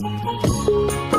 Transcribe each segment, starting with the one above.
হায়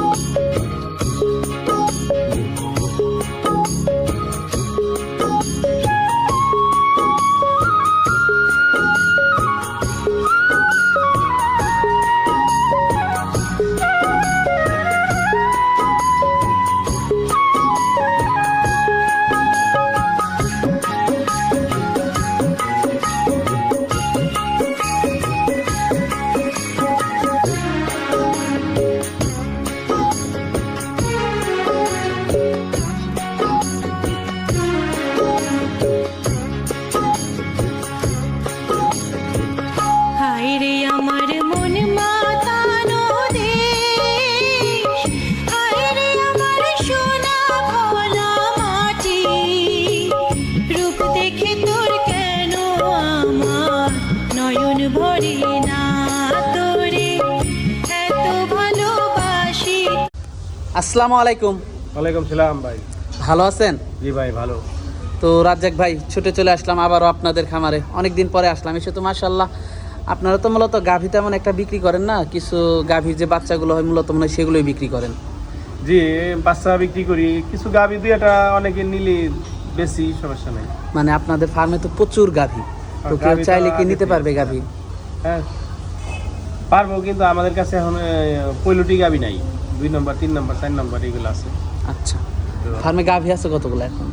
আসসালামু আলাইকুম। ওয়ালাইকুম সালাম ভাই। ভালো আছেন? জি ভাই ভালো। তো রাজ্জাক ভাই ছুটে চলে আসলাম আবারও আপনাদের খামারে। অনেক দিন পরে আসলাম এসে তো মাশাল্লাহ আপনারা তো মূলত গাভী তেমন একটা বিক্রি করেন না কিছু গাভীর যে বাচ্চাগুলো হয় মূলত মনে হয় সেগুলোই বিক্রি করেন। জি বাচ্চা বিক্রি করি কিছু গাবি দুই একটা অনেকে নিলে বেশি সমস্যা নেই। মানে আপনাদের ফার্মে তো প্রচুর গাভী। তো কেউ চাইলে কি নিতে পারবে গাভী? হ্যাঁ পারব কিন্তু আমাদের কাছে এখন পৈলটি গাভী নাই। দুই নম্বর তিন নম্বর চার নম্বর এগুলো আছে। আচ্ছা। ফার্মে গাভী আছে কতগুলো এখন?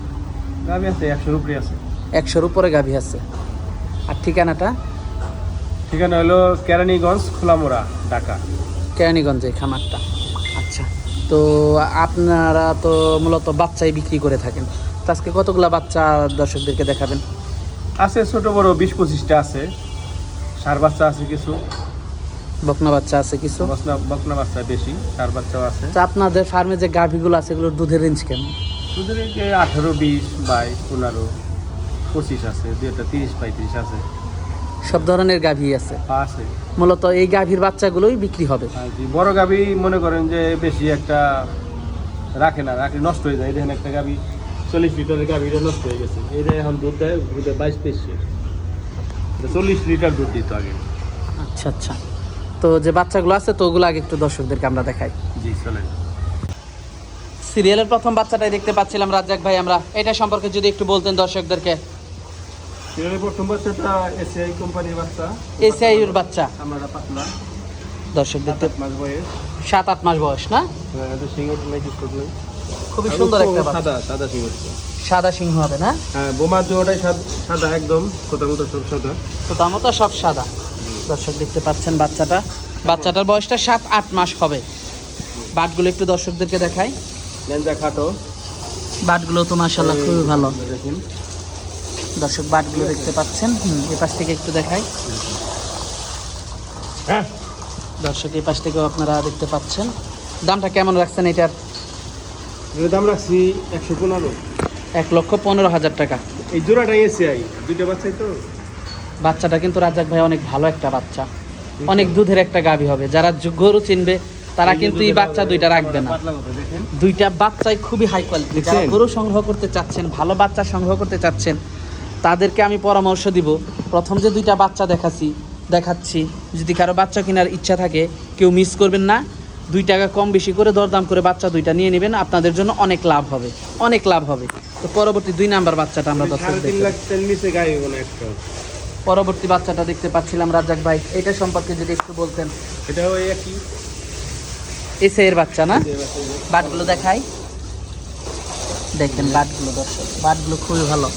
গাবি আছে একশোর উপরে আছে। একশোর উপরে গাভী আছে। আর ঠিকানাটা? ঠিকানা হলো কেরানীগঞ্জ খোলামোড়া ঢাকা। কেরানীগঞ্জে খামারটা। আচ্ছা। তো আপনারা তো মূলত বাচ্চাই বিক্রি করে থাকেন। তো আজকে কতগুলা বাচ্চা দর্শকদেরকে দেখাবেন? আছে ছোট বড় বিশ পঁচিশটা আছে। সার বাচ্চা আছে কিছু। বকনা বাচ্চা আছে কিছু? বকনা বাচ্চা বেশি সার বাচ্চাও আছে। তো আপনাদের ফার্মে যে গাভীগুলো আছে এগুলোর দুধের রেঞ্জ কেমন? তোদের আঠারো বিশ বাইশ পনেরো পঁচিশ আছে দুই একটা তিরিশ পঁয়ত্রিশ আছে। সব ধরনের গাভী আছে? আছে। মূলত এই গাভীর বাচ্চাগুলোই বিক্রি হবে? আর বড় গাবি মনে করেন যে বেশি একটা রাখে না রাখলে নষ্ট হয়ে যায়। দেখেন একটা গাবি চল্লিশ লিটারের গাবিটা নষ্ট হয়ে গেছে। এটা এখন দুধ দেয় দুধে বাইশ তেইশ চল্লিশ লিটার দুধ দিত আগে। আচ্ছা আচ্ছা। তো যে বাচ্চাগুলো আছে তো ওগুলো আগে একটু দর্শকদেরকে আমরা দেখাই। জি চলেন সিরিয়ালের প্রথম বাচ্চাটাই দেখতে পাচ্ছিলাম রাজ্জাক ভাই আমরা এটা সম্পর্কে যদি একটু বলতেন দর্শকদেরকে। সিরিয়ালের প্রথম বাচ্চাটা এসিআই কোম্পানির বাচ্চা। এসিআইউর বাচ্চা। আমরা পাতলা। দর্শক দেখতে মাস বয়স। সাত আট মাস বয়স না? নেই খুবই সুন্দর একটা বাচ্চা। সাদা সাদা সিঙ্গল সাদা সিংহ হবে না? হ্যাঁ বোমার জোড়াটাই সাদা একদম কোথাও সব সাদা। তো সব সাদা। দর্শক দেখতে পাচ্ছেন বাচ্চাটা। বাচ্চাটার বয়সটা সাত আট মাস হবে। বাটগুলো একটু দর্শকদেরকে দেখাই। খাটো। বাটগুলো তো মাসাল্লাহ খুবই ভালো। দর্শক বাটগুলো দেখতে পাচ্ছেন? হুম এ পাশ থেকে একটু দেখাই। হ্যাঁ। দর্শক এই পাশ থেকেও আপনারা দেখতে পাচ্ছেন। দামটা কেমন রাখছেন এটার দাম রাখছি একশো পনেরো। এক লক্ষ পনেরো হাজার টাকা। এই জোড়াটাই এসিআই। দুইটা বাচ্চাই তো? বাচ্চাটা কিন্তু রাজাক ভাই অনেক ভালো একটা বাচ্চা। অনেক দুধের একটা গাভী হবে। যারা গরু চিনবে তারা কিন্তু এই বাচ্চা দুইটা রাখবে না। দুইটা বাচ্চাই খুবই হাই কোয়ালিটি যারা গরু সংগ্রহ করতে চাচ্ছেন ভালো বাচ্চা সংগ্রহ করতে চাচ্ছেন তাদেরকে আমি পরামর্শ দিব। প্রথম যে দুইটা বাচ্চা দেখাচ্ছি দেখাচ্ছি। যদি কারও বাচ্চা কেনার ইচ্ছা থাকে কেউ মিস করবেন না। দুই টাকা কম বেশি করে দরদাম করে বাচ্চা দুইটা নিয়ে নেবেন। আপনাদের জন্য অনেক লাভ হবে। অনেক লাভ হবে। তো পরবর্তী দুই নাম্বার বাচ্চাটা আমরা দর্শক পরবর্তী বাচ্চাটা দেখতে পাচ্ছিলাম রাজাক ভাই। এটা সম্পর্কে যদি একটু বলতেন। এটা ওই একই। এসে এর বাচ্চা না? বাটগুলো দেখাই। দেখেন বাটগুলো দর্শক বাটগুলো খুবই ভালো।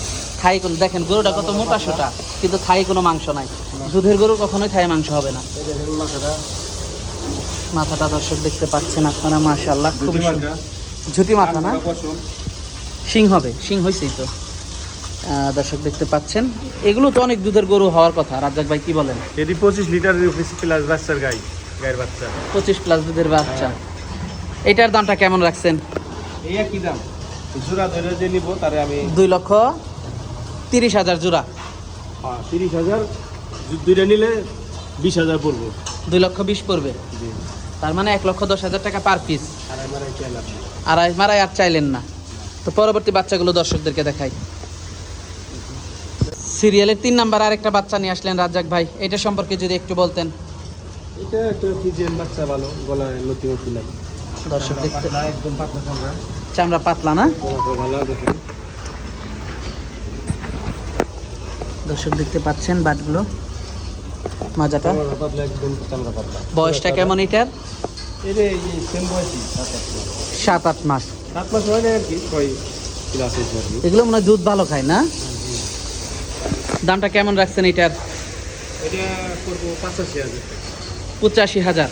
থাই কোনো দেখেন গরুটা কত মোটা সোটা কিন্তু থাই কোনো মাংস নাই। দুধের গরু কখনোই থাই মাংস হবে না। মাথাটা। দর্শক দেখতে পাচ্ছেন আপনারা মাশাল্লাহ। মাথা। ঝুটি মাথা না। শিং হবে শিং হয়েছেই তো। দর্শক দেখতে পাচ্ছেন। এগুলো তো অনেক দুধের গরু হওয়ার কথা। রাজ্জাক ভাই কি বলেন? এটি পঁচিশ লিটার প্লাস বাচ্চার গাই গায়ের বাচ্চা। পঁচিশ প্লাস দুধের বাচ্চা। এটার দামটা কেমন রাখছেন? এই একই দাম। জোড়া ধরে যে নিব তারে আমি দুই লক্ষ তিরিশ হাজার জোড়া। হ্যাঁ, তিরিশ হাজার। দুইটা নিলে বিশ হাজার পড়ব। দুই লক্ষ বিশ পড়বে? তার মানে এক লক্ষ দশ হাজার টাকা পার পিস আড়াই মারাই আর চাইলেন না। তো পরবর্তী বাচ্চাগুলো দর্শকদেরকে দেখাই। সিরিয়ালের তিন নাম্বার আরেকটা বাচ্চা নিয়ে আসলেন রাজ্জাক ভাই এটা সম্পর্কে যদি একটু বলতেন। এটা একটা ফিজিয়ান বাচ্চা ভালো গলায় নতি নতি লাগে দর্শক দেখতে একদম পাতলা চামড়া। চামড়া পাতলা না? দর্শক দেখতে পাচ্ছেন বাটগুলো মাজাটা। বয়সটা কেমন এটার? সাত আট মাস। সাত মাস। হয় আর কি আর এগুলো মনে হয় দুধ ভালো খায় না? দামটা কেমন রাখছেন এটার? এটা করব পঁচাশি হাজার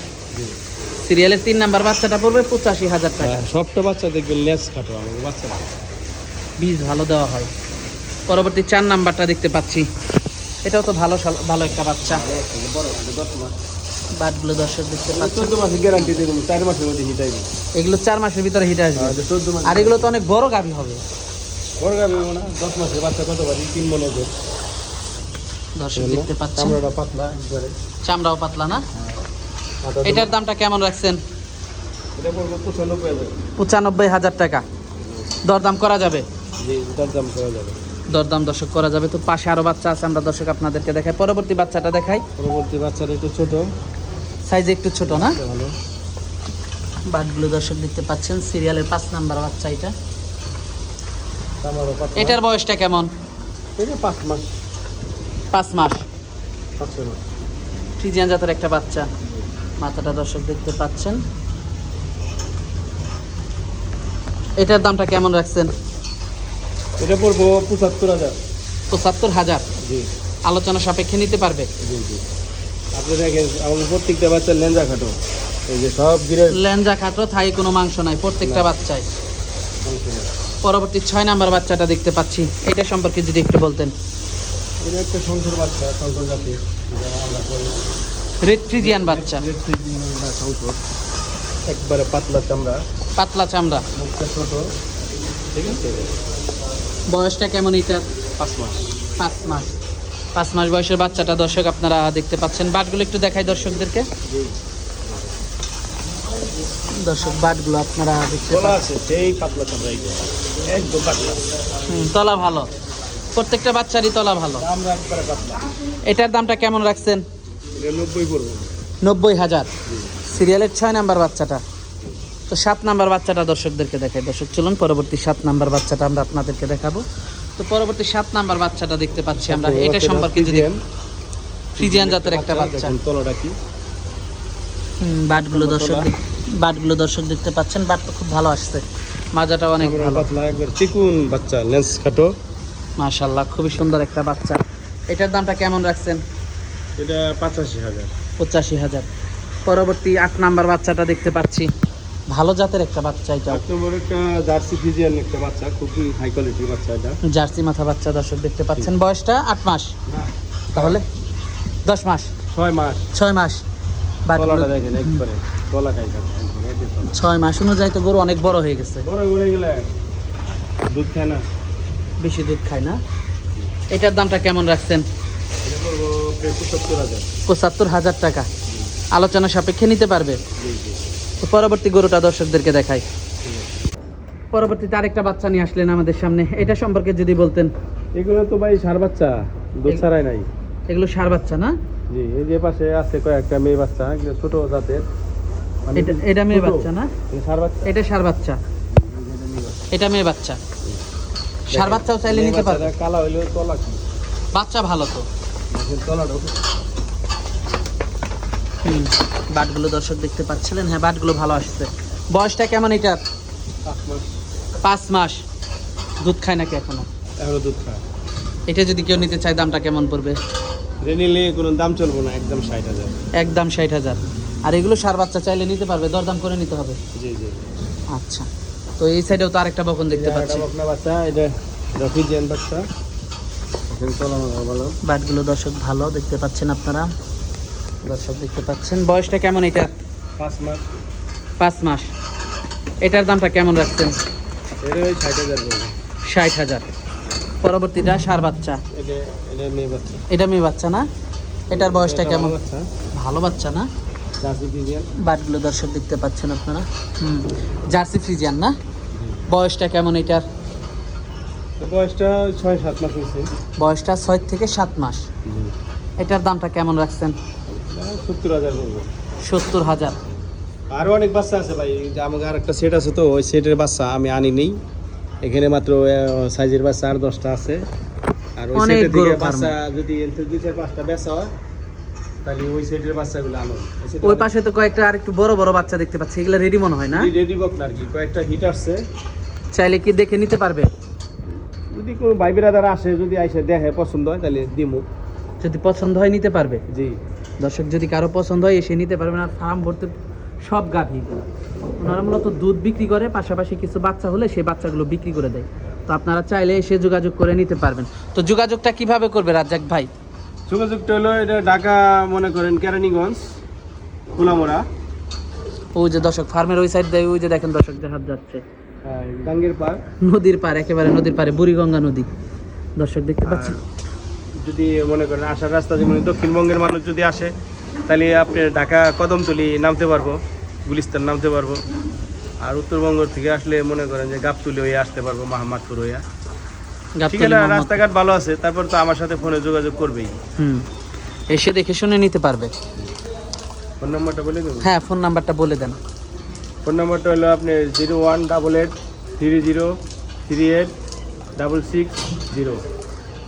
সিরিয়ালের তিন নাম্বার বাচ্চাটা পড়বে পঁচাশি হাজার টাকা। হ্যাঁ, সবটা বাচ্চা দেখবেন লেস কাটো আমাকে বাচ্চা বীজ ভালো দেওয়া হয়। পরবর্তী চার নাম্বারটা দেখতে পাচ্ছি। এটাও তো ভালো ভালো একটা বাচ্চা। বাটগুলো দর্শক দেখতে চোদ্দ মাসে গ্যারান্টি দেবেন চার মাসের মধ্যে হিটাইবে এগুলো চার মাসের ভিতরে হিটে আসবে। চোদ্দ মাস আর এগুলো তো অনেক বড় গাভী হবে। বড় গাবে না দশ মাসের বাচ্চা কত পারি তিন মনে। দর্শক দেখতে পাচ্ছেন। পাতলা একবারে। চামড়াও পাতলা না? এটার দামটা কেমন রাখছেন? পঁচানব্বই হাজার। টাকা। দরদাম করা যাবে? জি করা যাবে। দরদাম দর্শক করা যাবে। তো পাশে আরও বাচ্চা আছে আমরা দর্শক আপনাদেরকে দেখাই। পরবর্তী বাচ্চাটা দেখাই। পরবর্তী বাচ্চাটা একটু ছোট। সাইজে একটু ছোট না? ভালো। বাটগুলো দর্শক দেখতে পাচ্ছেন সিরিয়ালের পাঁচ নাম্বার বাচ্চা এটা। এটার বয়সটা কেমন? পাঁচ মাস। পাঁচ মাস। ফ্রিজিয়ান জাতের একটা বাচ্চা। মাথাটা দর্শক দেখতে পাচ্ছেন। এটার দামটা কেমন রাখছেন? এটা পড়ব পঁচাত্তর হাজার। পঁচাত্তর হাজার? জি। আলোচনা সাপেক্ষে নিতে পারবে? জি জি। আপনি দেখেন আমাদের প্রত্যেকটা বাচ্চার লেঞ্জা খাটো। এই যে সব গিরে ল্যাঞ্জা খাটো থাই কোনো মাংস নাই প্রত্যেকটা বাচ্চায় পরবর্তী ছয় নাম্বার বাচ্চাটা দেখতে পাচ্ছি। এটা সম্পর্কে যদি একটু বলতেন। একটা শঙ্কর বাচ্চা আমরা করি। একবারে পাতলা চামড়া। পাতলা চামড়া। মুখটা ছোট। ঠিক আছে? বয়সটা কেমন এটার পাঁচ মাস। পাঁচ মাস। পাঁচ মাস বয়সের বাচ্চাটা দর্শক আপনারা দেখতে পাচ্ছেন। বাটগুলো একটু দেখাই দর্শকদেরকে। দর্শক বাটগুলো আপনারা দেখতে পাচ্ছেন। সেই পাতলা চামড়া একদম পাতলা। হুম, তলা ভালো। প্রত্যেকটা বাচ্চারই তলা ভালো। এটার দামটা কেমন রাখছেন? নব্বই হাজার। সিরিয়ালের ছয় নাম্বার বাচ্চাটা। তো সাত নাম্বার বাচ্চাটা দর্শকদেরকে দেখাই। দর্শক চলুন পরবর্তী সাত নাম্বার বাচ্চাটা আমরা আপনাদেরকে দেখাবো। তো পরবর্তী সাত নাম্বার বাচ্চাটা দেখতে পাচ্ছি আমরা। এটা সম্পর্কে যদি ফ্রিজিয়ান। জাতের একটা বাচ্চা। তলাটা কি? বাটগুলো দর্শক বাটগুলো দর্শক দেখতে পাচ্ছেন। বাট তো খুব ভালো আসছে। মাজাটা অনেক ভালো। চিকুন বাচ্চা লেন্স খাটো। মাশাল্লাহ খুবই সুন্দর একটা বাচ্চা। এটার দামটা কেমন রাখছেন? এটা পঁচাশি হাজার। পঁচাশি হাজার। পরবর্তী আট নাম্বার বাচ্চাটা দেখতে পাচ্ছি। ভালো জাতের একটা বাচ্চা এটা। নম্বর একটা জার্সি ফিজিয়ান একটা বাচ্চা খুবই হাই কোয়ালিটির বাচ্চা এটা। জার্সি মাথা বাচ্চা দর্শক দেখতে পাচ্ছেন। বয়সটা আট মাস। তাহলে দশ মাস। ছয় মাস। ছয় মাস। দেখেন একবারে। ছয় মাস অনুযায়ী তো গরু অনেক বড় হয়ে গেছে। বড় বড় গেলে দুধ খায় না। বেশি দুধ খায় না। এটার দামটা কেমন রাখছেন? পঁচাত্তর হাজার টাকা। আলোচনা সাপেক্ষে নিতে পারবে। জি জি তো পরবর্তী গরুটা দর্শকদেরকে দেখাই। পরবর্তীতে আরেকটা বাচ্চা নিয়ে আসলেন আমাদের সামনে। এটা সম্পর্কে যদি বলতেন। এগুলো তো ভাই সার বাচ্চা দুধ ছাড়াই নাই। এগুলো সার বাচ্চা না? জি এই যে পাশে আছে কয়েকটা মেয়ে বাচ্চা ছোট জাতের। মানে এটা এটা মেয়ে বাচ্চা না? এটা সার বাচ্চা। এটা সার বাচ্চা। এটা মেয়ে বাচ্চা। সার বাচ্চাও চাইলে নিতে পারবে। কালা হইলেও তলা কি? বাচ্চা ভালো তো। তলাটা হুম বাটগুলো দর্শক দেখতে পাচ্ছিলেন। হ্যাঁ বাটগুলো ভালো আসছে। বয়সটা কেমন এটা? পাঁচ মাস। দুধ খায় নাকি এখনও? এখনও দুধ খায়। এটা যদি কেউ নিতে চায় দামটা কেমন পড়বে? নিলে কোনো দাম চলবো না একদম ষাট হাজার। একদম ষাট হাজার। আর এগুলো সার বাচ্চা চাইলে নিতে পারবে দরদাম করে নিতে হবে। জি জি। আচ্ছা। তো এই সাইডেও তো আরেকটা বকন দেখতে পাচ্ছি। আপনার বাচ্চা এটা রফিজিয়ান বাচ্চা। বাটগুলো দর্শক ভালো দেখতে পাচ্ছেন আপনারা। দর্শক দেখতে পাচ্ছেন। বয়সটা কেমন এটা? পাঁচ মাস। পাঁচ মাস। এটার দামটা কেমন রাখছেন? ওই ষাট হাজার পরবর্তীটা সার বাচ্চা। এটা মেয়ে বাচ্চা। না? এটার বয়সটা কেমন? ভালো বাচ্চা না? বাটগুলো দর্শক দেখতে পাচ্ছেন আপনারা। হুম জার্সি ফ্রিজিয়ান না? বয়সটা কেমন এটার? বয়সটা ছয় সাত মাস হয়েছে। বয়সটা ছয় থেকে সাত মাস। এটার দামটা কেমন রাখছেন? সত্তর হাজার সত্তর হাজার। আরও অনেক বাচ্চা আছে ভাই আমাকে আর একটা সেট আছে তো ওই সেটের বাচ্চা আমি আনি নেই। এখানে মাত্র সাইজের বাচ্চা আর দশটা আছে। আর ওই সেটের farm। বাচ্চা যদি দুই চার পাঁচটা বেচা হয় তাহলে ওই সেটের বাচ্চাগুলো আনো। ওই পাশে তো কয়েকটা আর একটু বড় বড় বাচ্চা দেখতে পাচ্ছি এগুলো রেডি মনে হয় না? রেডি বক না আর কি কয়েকটা হিট আসছে। চাইলে কি দেখে নিতে পারবে? যদি কোনো ভাই বিরাদার আসে যদি আইসে দেখে পছন্দ হয় তাহলে দিমু। যদি পছন্দ হয় নিতে পারবে? জি। দর্শক যদি কারও পছন্দ হয় এসে নিতে পারবে না ফার্ম ভর্তি সব গাভী। ওনারা মূলত দুধ বিক্রি করে পাশাপাশি কিছু বাচ্চা হলে সেই বাচ্চাগুলো বিক্রি করে দেয়। তো আপনারা চাইলে এসে যোগাযোগ করে নিতে পারবেন। তো যোগাযোগটা কীভাবে করবে রাজ্জাক ভাই? যোগাযোগটা হলো এটা ঢাকা মনে করেন কেরানীগঞ্জ কুলামোড়া ওই যে দর্শক ফার্মের ওই সাইড দিয়ে ওই যে দেখেন দর্শক হাত যাচ্ছে। গাঙ্গের পার্ক নদীর পার একেবারে নদীর পারে বুড়িগঙ্গা নদী। দর্শক দেখতে পাচ্ছেন? যদি মনে করেন আসার রাস্তা যেমন দক্ষিণবঙ্গের মানুষ যদি আসে তাহলে আপনি ঢাকা কদমতলি নামতে পারব গুলিস্তান নামতে পারব। আর উত্তরবঙ্গ থেকে আসলে মনে করেন যে গাবতলি হয়ে আসতে পারব মাহমাদপুর হয়ে। রাস্তাঘাট ভালো আছে তারপর তো আমার সাথে ফোনে যোগাযোগ করবেই। হুম। এসে দেখে শুনে নিতে পারবে। ফোন নাম্বারটা বলে দেবো? হ্যাঁ ফোন নাম্বারটা বলে দেন। ফোন নাম্বারটা হলো আপনার zero one double eight three zero three eight double six zero.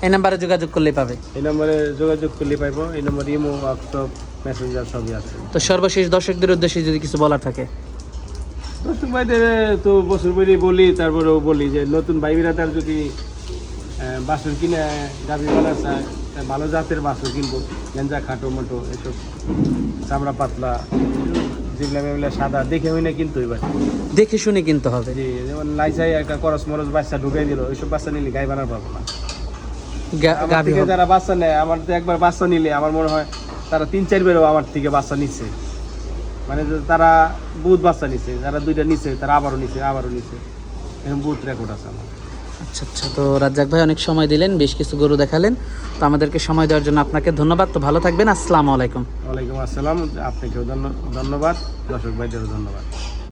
এই নাম্বারে যোগাযোগ করলেই পাবে। এই নম্বরে যোগাযোগ করলে পাইবো। এই নম্বরে ইমো হোয়াটসঅ্যাপ মেসেঞ্জার সবই আছে। তো সর্বশেষ দর্শকদের উদ্দেশ্যে যদি কিছু বলার থাকে। দর্শক ভাইদের তো বছর বই বলি তারপরেও বলি যে নতুন ভাই বিরাদার যদি বাছুর কিনে গাভি বানা চায় ভালো জাতের বাছুর কিনবো গেঞ্জা খাটো মোটো এসব। চামড়া পাতলা যেগুলা মেগুলা সাদা দেখে হই না কিন্তু এবার দেখে শুনে কিনতে হবে। যে যেমন লাইসাই একটা করস মরস বাচ্চা ঢুকাই দিল ওইসব বাচ্চা নিলে গাই বানার পাবো না। আমার থেকে যারা বাচ্চা নেয় আমার তো একবার বাচ্চা নিলে আমার মনে হয় তারা তিন চার বেরও আমার থেকে বাচ্চা নিচ্ছে। মানে তারা বহুত বাচ্চা নিচ্ছে যারা দুইটা নিচ্ছে তারা আবারও নিচ্ছে আবারও নিচ্ছে। এরকম বহুত রেকর্ড আছে আমার। আচ্ছা আচ্ছা। তো রাজ্জাক ভাই, অনেক সময় দিলেন, বেশ কিছু গরু দেখালেন। তো আমাদেরকে সময় দেওয়ার জন্য আপনাকে ধন্যবাদ। তো ভালো থাকবেন। আসসালামু আলাইকুম। ওয়ালাইকুম আসসালাম। আপনাকেও ধন্য- ধন্যবাদ। দর্শক ভাইদেরও ধন্যবাদ।